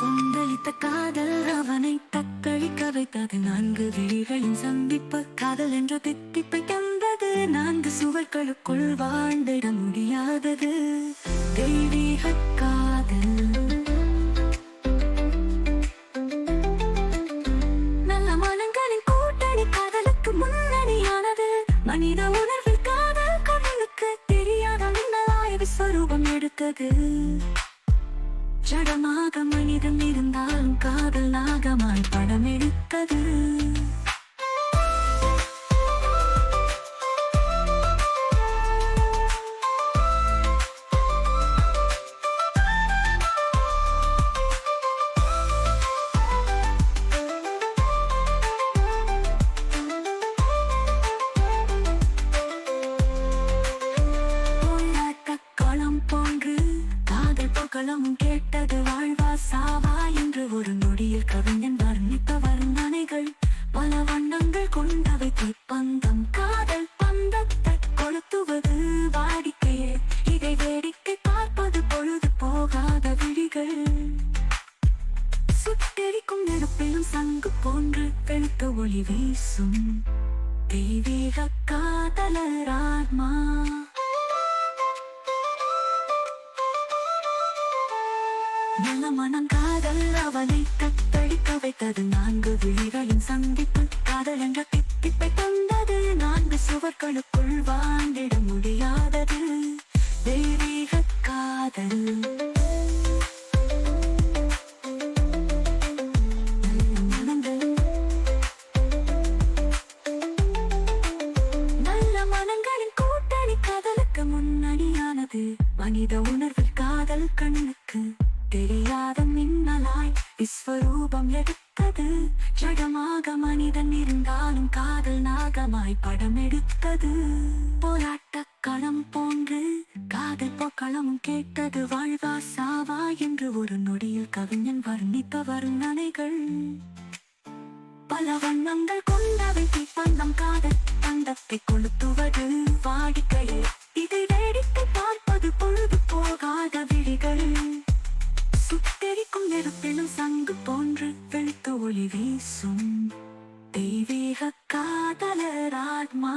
கொந்தளித்த காதல் அவனை தத்தளிக்க வைத்தது நான்கு விழிகளின் சந்திப்பு காதல் என்ற தித்திப்பை தந்தது நான்கு சுவர்களுக்குள் வாழ்ந்திட முடியாதது. தெய்வீக மனித உணர்வில் காதல் கடலுக்கு தெரியாத மின்னலாய் விஸ்வரூபம் எடுத்தது. ஜடமாக மனிதன் இருந்தாலும் காதல் நாகமாய் படம் எடுத்தது. காதல் கேட்டது வாழ்வா சாவா என்று ஒரு நொடியில் கவிஞன் வர்ணித்த வர்ணனைகள் பல வண்ணங்கள் கொண்டவை தீப்பந்தம் காதல் பந்தத்தை கொளுத்துவது வாடிக்கையே. இதை வேடிக்கை பார்ப்பது பொழுது போகாத விழிகள். சுட்டெரிக்கும் நெருப்பிலும் சங்கு போன்று வெளுத்த ஒளி வீசும். தெய்வீக காதலர் ஆத்மா நல்ல மனம் காதல் அவனை தத்தளிக்க வைத்தது நான்கு விழிகளின் சந்திப்பு. காதல் என்ற தித்திப்பை தந்தது நான்கு சுவர்களுக்குள் வாழ்ந்திட முடியாதது. தெய்வீக காதல். முன்னணியானது. மனித உணர்வில் காதல் கண்ணுக்கு. தெரியாத மின்னலாய் விஸ்வரூபம் எடுத்தது. ஜடமாக மனிதன் இருந்தாலும் காதல் நாகமாய் படம் எடுத்தது. போராட்ட களம் போன்று காதல் போக்களமும் கேட்டது. வாழ்வா சாவா என்று ஒரு நொடியில் கவிஞன் வர்ணித்த வர்ணனைகள் பல வண்ணங்கள் கொண்டவை தீப்பந்தம் காதல் தந்தத்தை கொளுத்துவது. வாடிக்கையில் வெளுத்து ஒளி வீசும் தெய்வீக காதலர் ஆத்மா